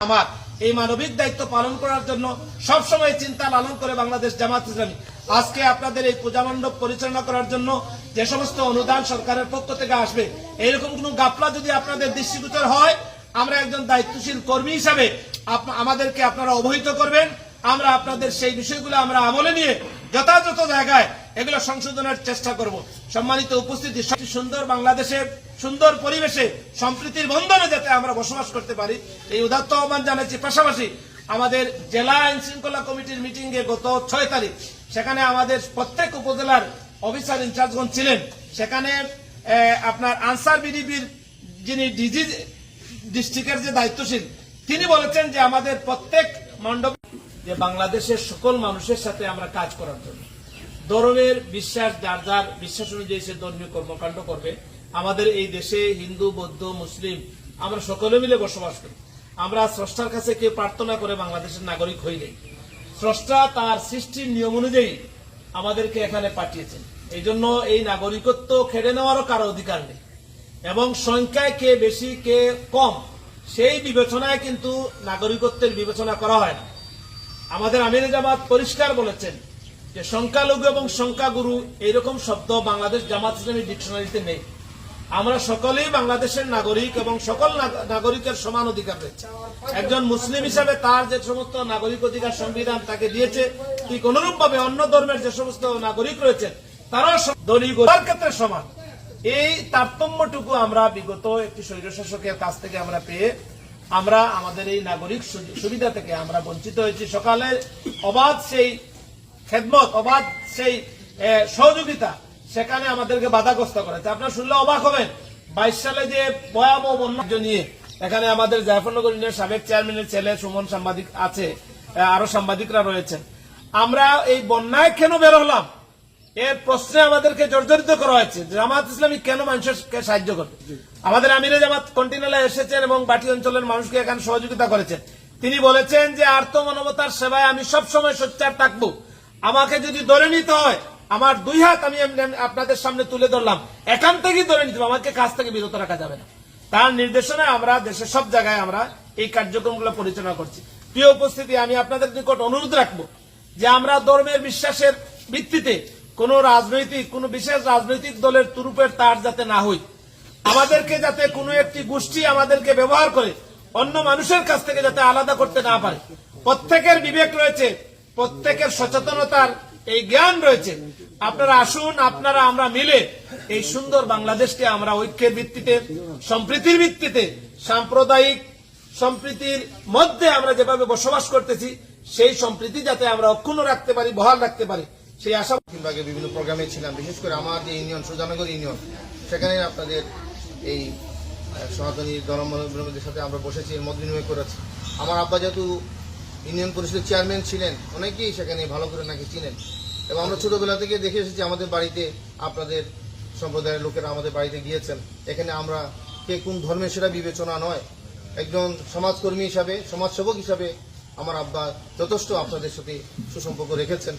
আমার এই মানবিক দায়িত্ব পালন করার জন্য সবসময় চিন্তা লালন করে বাংলাদেশ জামাত ইসলামী। আজকে আপনাদের এই পূজা মণ্ডপ পরিচালনা করার জন্য যে সমস্ত অনুদান সরকারের পক্ষ থেকে আসবে এরকম কোন গাপলা যদি আপনাদের দৃষ্টিগোচর হয়, আমরা একজন দায়িত্বশীল কর্মী হিসাবে আমাদেরকে আপনারা অবহিত করবেন। আমরা আপনাদের সেই বিষয়গুলো আমরা আমলে নিয়ে যথাযথ জায়গায় এগুলো সংশোধনের চেষ্টা করব। সম্মানিত উপস্থিতি সুন্দর বাংলাদেশে, সুন্দর পরিবেশে, সম্প্রীতির বন্ধনে যাতে আমরা বসবাস করতে পারি, এই উদাত্ত আহ্বান জানাচ্ছি। পাশাপাশি আমাদের জেলা আইন শৃঙ্খলা কমিটির মিটিং এ গত ছয় তারিখ সেখানে আমাদের প্রত্যেক উপজেলার অফিসার ইনচার্জগণ ছিলেন। সেখানে আপনার আনসার বিডিবির যিনি ডিজি, ডিস্ট্রিক্টের যে দায়িত্বশীল, তিনি বলেছেন যে আমাদের প্রত্যেক মণ্ডপ যে বাংলাদেশের সকল মানুষের সাথে আমরা কাজ করার জন্য। ধর্মের বিশ্বাস, যার যার বিশ্বাস অনুযায়ী সে ধর্মীয় কর্মকাণ্ড করবে। আমাদের এই দেশে হিন্দু, বৌদ্ধ, মুসলিম, আমরা সকলে মিলে বসবাস করি। আমরা স্রষ্টার কাছে কেউ প্রার্থনা করে বাংলাদেশের নাগরিক হই নাই। স্রষ্টা তার সৃষ্টির নিয়ম অনুযায়ী আমাদেরকে এখানে পাঠিয়েছেন। এই জন্য এই নাগরিকত্ব খেড়ে নেওয়ারও কারও অধিকার নেই। এবং সংখ্যায় কে বেশি, কে কম, সেই বিবেচনায় কিন্তু নাগরিকত্বের বিবেচনা করা হয় না। আমাদের আমির জামাত পরিষ্কার বলেছেন যে সংখ্যালঘু এবং সংখ্যাগুরু এইরকম শব্দ বাংলাদেশ জামাত ইসলামী ডিকশনারিতে নেই। আমরা সকলেই বাংলাদেশের নাগরিক এবং সকল নাগরিকের সমান অধিকার রয়েছে একজন মুসলিম হিসাবে তার যে সমস্ত নাগরিক অধিকার সংবিধান তাকে দিয়েছে, ঠিক অনুরূপ ভাবে অন্য ধর্মের যে সমস্ত নাগরিক রয়েছেন, তারাও দলীয় ক্ষেত্রে সমান। এই তারতম্যটুকু আমরা বিগত একটি স্বৈরশাসকের কাছ থেকে আমরা পেয়ে আমরা আমাদের এই নাগরিক সুবিধা থেকে আমরা বঞ্চিত হয়েছি। সকালে অবাধ সেই খেদমত, অবাধ সেই সহযোগিতা সেখানে আমাদেরকে বাধাগ্রস্ত করেছে। আপনার শুনলে অবাক হবেন। বাইশ সালে যে ভয়াবহ বন্যা নিয়ে এখানে আমাদের জাফরনগর ইউনিয়নের সাবেক চেয়ারম্যানের ছেলে সুমন সাংবাদিক আছে আরও সাংবাদিকরা রয়েছেন। আমরা এই বন্যায় কেন বের হলাম? এর প্রশ্নে আমাদেরকে জর্জরিত করা হয়েছে। জামাত ইসলামী কেন মানুষকে সাহায্য করবে? আমাদের আমিরে জামাত কন্টিনেলে এসেছেন এবং বাটি অঞ্চলের মানুষকে এখানে সহযোগিতা করেছেন। তিনি বলেছেন যে আর্থ মানবতার সেবায় আমি সব সময় সোচ্চার থাকব। আমাকে যদি ধরে নিতে হয় আমার দুই হাত আমি আপনাদের সামনে তুলে ধরলাম। এখান থেকেই ধরে নিতে আমাকে কাজ থেকে বিরত রাখা যাবে না। তার নির্দেশনায় আমরা দেশের সব জায়গায় আমরা এই কার্যক্রমগুলো পরিচালনা করছি। প্রিয় উপস্থিতি আমি আপনাদের নিকট অনুরোধ রাখব যে আমরা ধর্মের বিশ্বাসের ভিত্তিতে কোন রাজনৈতিক, কোন বিশেষ রাজনৈতিক দলের তুরুপের তার যাতে না হই। আমাদেরকে যাতে কোনো একটি গোষ্ঠী আমাদেরকে ব্যবহার করে, অন্য মানুষের কাছ থেকে যাতে আলাদা করতে না পারে। প্রত্যেকের বিবেক রয়েছে, প্রত্যেকের সচেতনতার এই জ্ঞান রয়েছে। আপনারা আসুন, আপনারা, আমরা মিলে এই সুন্দর বাংলাদেশকে আমরা ঐক্যের ভিত্তিতে, সম্প্রীতির ভিত্তিতে, সাম্প্রদায়িক সম্প্রীতির মধ্যে আমরা যেভাবে বসবাস করতেছি, সেই সম্প্রীতি যাতে আমরা অক্ষুণ্ণ রাখতে পারি, বহাল রাখতে পারি। সেই আশা বিভাগে বিভিন্ন প্রোগ্রামে ছিলাম, বিশেষ করে আমার যে ইউনিয়ন, সুজানগর ইউনিয়ন সেখানে আপনাদের এই সনাতনী ধর্মাবলম্বীদের সাথে আমরা বসেছি মত বিনিময় করেছি। আমার আব্বা যেহেতু ইউনিয়ন পরিষদের চেয়ারম্যান ছিলেন, অনেকেই সেখানে ভালো করে নাকি চিনেন। এবং আমরা ছোটবেলা থেকে দেখে এসেছি আমাদের বাড়িতে আপনাদের সম্প্রদায়ের লোকেরা আমাদের বাড়িতে গিয়েছেন। এখানে আমরা কে কোন ধর্মের সেটা বিবেচনা নয়। একজন সমাজকর্মী হিসাবে, সমাজসেবক হিসাবে আমার আব্বা যথেষ্ট আপনাদের সাথে সুসম্পর্ক রেখেছেন।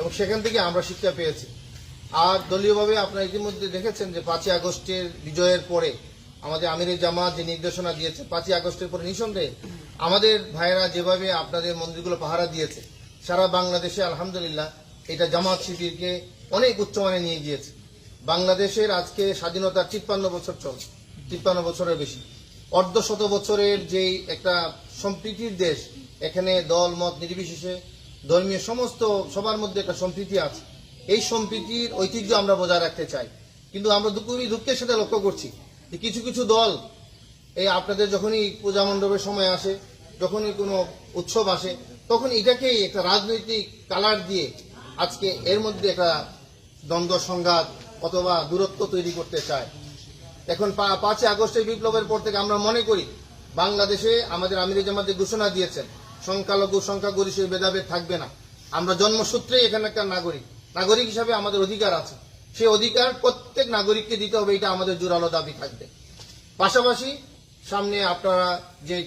এবং সেখান থেকে আমরা শিক্ষা পেয়েছি। আর দলীয়ভাবে আপনারা ইতিমধ্যে দেখেছেন যে পাঁচই আগস্টের বিজয়ের পরে আমাদের আমিরের জামা যে নির্দেশনা দিয়েছে, পাঁচই আগস্টের পরে নিঃসন্দেহে আমাদের ভাইয়েরা যেভাবে আপনাদের মন্দিরগুলো পাহারা দিয়েছে, সারা বাংলাদেশে আলহামদুলিল্লাহ এটা জামাত শিবিরকে অনেক উচ্চমানে নিয়ে গিয়েছে। বাংলাদেশের আজকে স্বাধীনতার তিপ্পান্ন বছর চল তিপ্পান্ন বছরের বেশি। অর্ধ শত বছরের যেই একটা সম্প্রীতির দেশ, এখানে দল, মত নির্বিশেষে ধর্মীয় সমস্ত সবার মধ্যে একটা সম্প্রীতি আছে। এই সম্প্রীতির ঐতিহ্য আমরা বজায় রাখতে চাই। কিন্তু আমরা খুবই দুঃখের সাথে লক্ষ্য করছি যে কিছু কিছু দল, এই আপনাদের যখনই পূজা মণ্ডপের সময় আসে, যখনই কোনো উৎসব আসে, তখন এটাকেই একটা রাজনৈতিক কালার দিয়ে আজকে এর মধ্যে একটা দ্বন্দ্ব, সংঘাত অথবা দূরত্ব তৈরি করতে চায়। এখন পাঁচই আগস্টের বিপ্লবের পর থেকে আমরা মনে করি, বাংলাদেশে আমাদের আমির জামাতে ঘোষণা দিয়েছেন সংখ্যালঘু, সংখ্যাগরিষ্ঠ ভেদাভেদ থাকবে না। আমরা জন্মসূত্রেই এখানে একটা নাগরিক। নাগরিক হিসাবে আমাদের অধিকার আছে। সেই অধিকার প্রত্যেক নাগরিককে দিতে হবে, এটা আমাদের জোরালো দাবি থাকবে। পাশাপাশি সামনে আপনারা যে